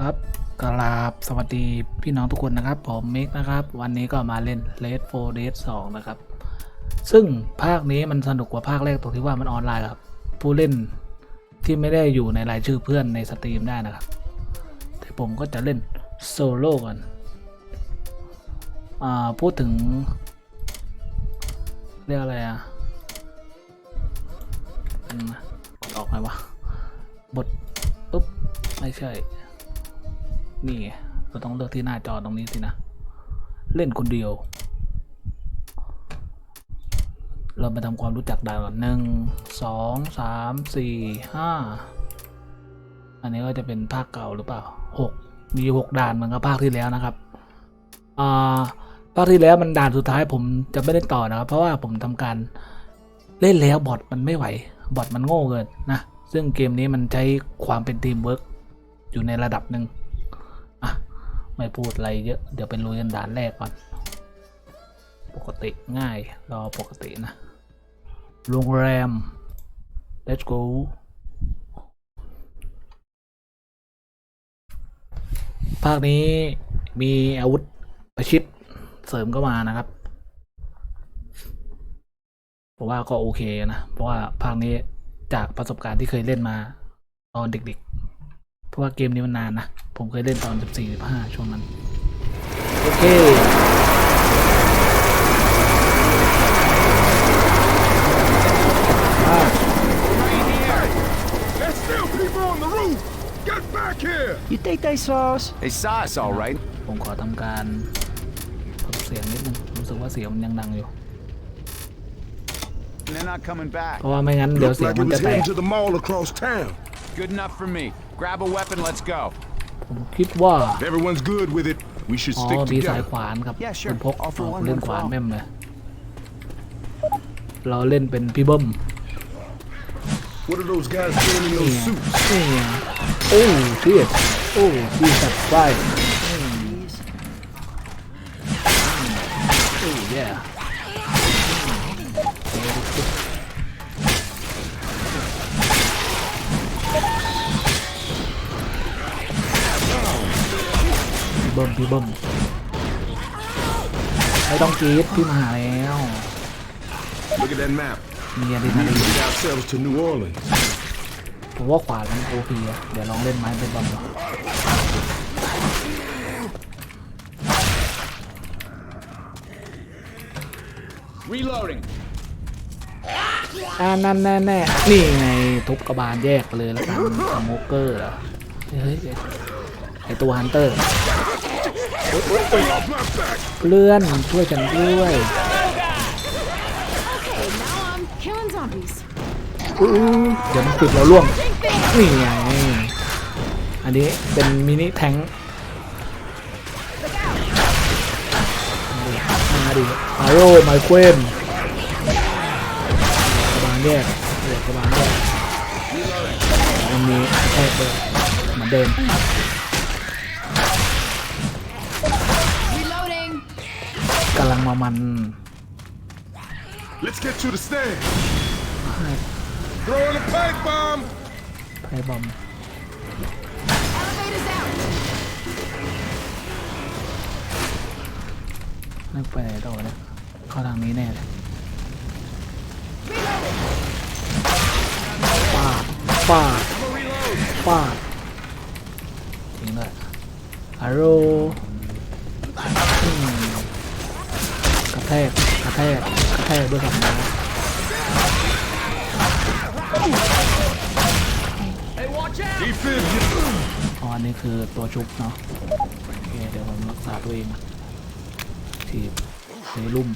ครับกราบสวัสดีพี่น้องทุกคนนะครับ ผมมิกนะครับ วันนี้ก็มาเล่น Red 4 Dead 2 นะครับ ซึ่งภาคนี้มันสนุกกว่าภาคแรกตรงที่ว่ามันออนไลน์ครับ ผู้เล่นที่ไม่ได้อยู่ในรายชื่อเพื่อนในสตรีมได้นะครับ แต่ผมก็จะเล่นโซโล่ก่อนอ่าพูดถึง เรียกอะไรอะออกไหมวะ บทปุ๊บ ไม่ใช่ นี่เราต้องเลือกที่หน้าจอตรงนี้สินะ เล่นคนเดียว เรามาทำความรู้จักด่านก่อนหนึ่งสองสามสี่ห้าอันนี้ก็จะเป็นภาคเก่าหรือเปล่าหกมีหกด่านเหมือนกับภาคที่แล้วนะครับอ่าภาคที่แล้วมันด่านสุดท้ายผมจะไม่ได้ต่อนะครับ เพราะว่าผมทำการเล่นแล้วบอทมันไม่ไหว บอทมันโง่เกินนะ ซึ่งเกมนี้มันใช้ความเป็นทีมเวิร์กอยู่ในระดับหนึ่ง ไม่พูดอะไรเยอะ เดี๋ยวไปลุยกันด่านแรกก่อน ปกติง่าย รอปกตินะ โรงแรม let's go ภาคนี้มีอาวุธประชิดเสริมเข้ามานะครับผมว่าก็โอเคนะ เพราะว่าภาคนี้จากประสบการณ์ที่เคยเล่นมาตอนเด็กๆ เพราะว่าเกมนี้มันนานนะ ผมเคยเล่นตอน 14-15 ช่วงนั้น โอเคอะ There's still people on the roof! Get back here! You think they saw us? They saw us all right. ผมขอทำการลดเสียงนิดนึงรู้สึกว่าเสียงมันยังดังอยู่ They're not coming back. เพราะว่าไม่งั้นเดี๋ยว Looked เสียง like มัน it จะ was แตก heading to the mall across town. Good enough for me. Grab a weapon, let's go. ผมคิดว่า If everyone's good with it, we should อ๋อ stick มีสาย together. ขวานครับ Yeah, sure. คุณพก All for อ๋อ one, เล่น one ข for วาน all. แม่มเลย เราเล่นเป็นพี่เบิ้ม What are those guys doing in นี่ those ไง suits? นี่ไงโอ้ชีสโอ้ชีสไฟโอ้ เบิ้มพี่เบิ้มไม่ต้องกรีดพี่มาหาแล้ว Look at that map. มีอะดรี We นา need ลี to get ourselves to New Orleans. ผมว่าขวามันโอพีอะเดี๋ยวลองเล่นไม้เป็นบอลดู Reloading. อ่านั่นแน่แน่ๆนี่ไงทุบกระบาลแยกไปเลยแล้วกันสโมเกอร์เหรอเฮ้ยไอตัวฮันเตอร์ Off my back! เลื่อนช่วยฉันด้วย Now I'm killing zombies. อู้เดี๋ยวมันปิดเราล่วงนี่ไงอันนี้เป็นมินิแทงค์มาดิอาโร่ไมเควมกระบาลแยกเดี๋ยวกระบาลแยกมันมีแทกเลยเหมือนเดิมำลังมามัน Let's get to the stand. Throwing a pipe bomb! ไพ่บอม Elevators out. นึกไปไหนต่อเนี่ยเข้าทางนี้แน่เลยฟาดฟาดฟาดจริงด้วยอาโรอืมกระ แทกกระแทกกระแทกด้วยสองไม้อ๋ออันนี้คือตัวชุบเนาะโอเคเดี๋ยวผมรักษาตัวเองทีบเซรุ่ม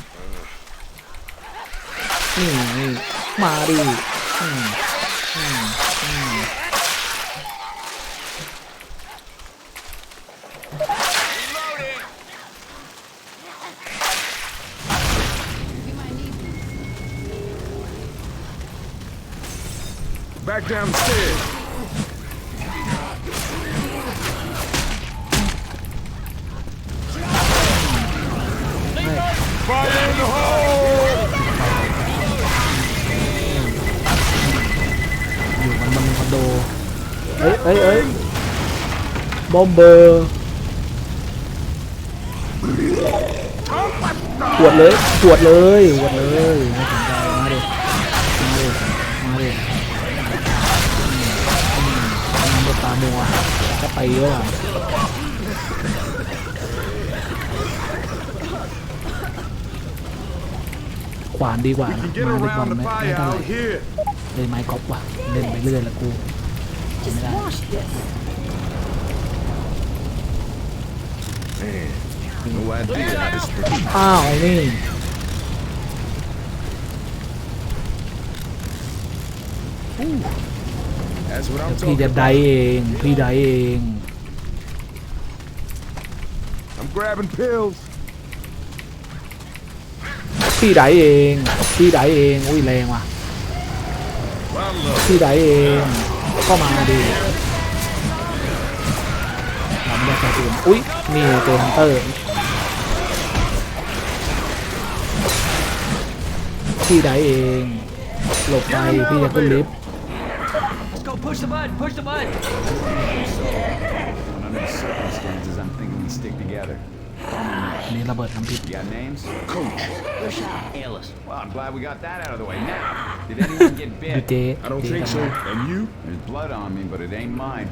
นี่นี่มาดิอืมอืมอืม back down the stairs. Fire in the hole! อยู่มันบนคอนโดเอ้ยเอ้ย ตามัวจะไปเยอะอะขวานดีกว่านะ Can get ไม้ดีกว่า around the ไม่ไม่ fire เท่าไหร่ out here. เลยไม้กอล์ฟว่ะเล่นไปเรื่อยละกู Just wash this. No idea how this อ้าวไอ้นี่ พี่ talking จะได้เอง พี่ได้เอง I'm grabbing pills. พี่ได้เอง พี่ได้เอง อุ้ยแรงว่ะ My love. พี่ได้เอง ก็มาดีเราไม่ได้ใช้ปืนอุ้ยนี่ตัวฮันเตอร์ พี่ได้เอง หลบไป พี่จะขึ้นลิฟต์ Let's go push the button, push the button. But under the circumstances, I'm thinking we stick together. อันนี้ระเบิดน้ำพิษ You got names? Alice. Well, I'm glad we got that out of the way. Now, did anyone get ดูเจ bit? I don't เจ think กัน so. มา And you? There's blood on me, but it ain't mine.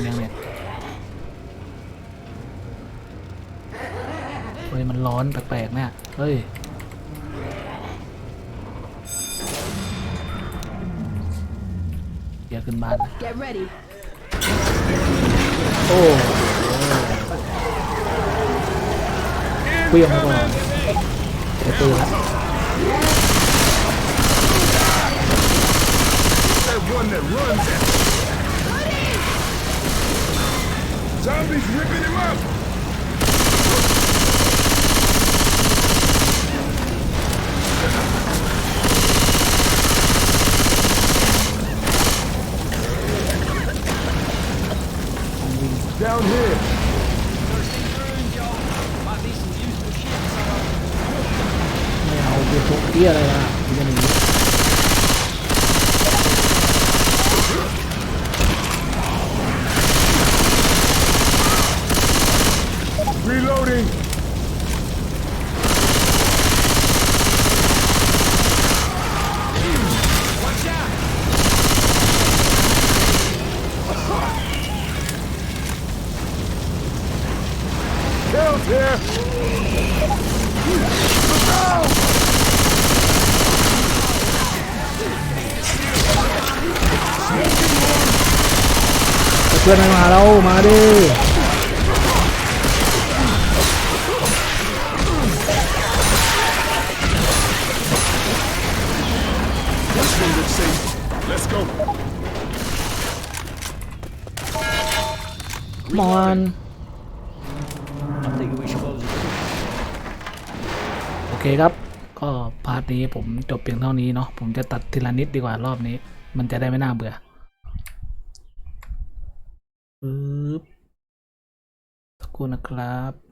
เรื่องเนี่ยเฮ้ยมันร้อนแปลกๆเนี่ยเฮ้ย ขึ้นบ้าน Get ready. โอ้เปรี้ยงมาก่อนเดี๋ยวปืนละ That one that runs at Zombies ripping him up. Down here. Might be some useful shit. ไม่เอาเปพวกเตี้ยอะไรล่ะมันจะหนี Reloading. Kills here. Look out! เพื่อนไม่มาแล้วมาดิ This one looks safe. Let's go. มอน I'm thinking we should close the door. โอเคครับ ก็พาร์ทนี้ผมจบเพียงเท่านี้เนาะผมจะตัดทีละนิดดีกว่ารอบนี้ มันจะได้ไม่น่าเบื่อ ปึ๊บสักครู่นะครับ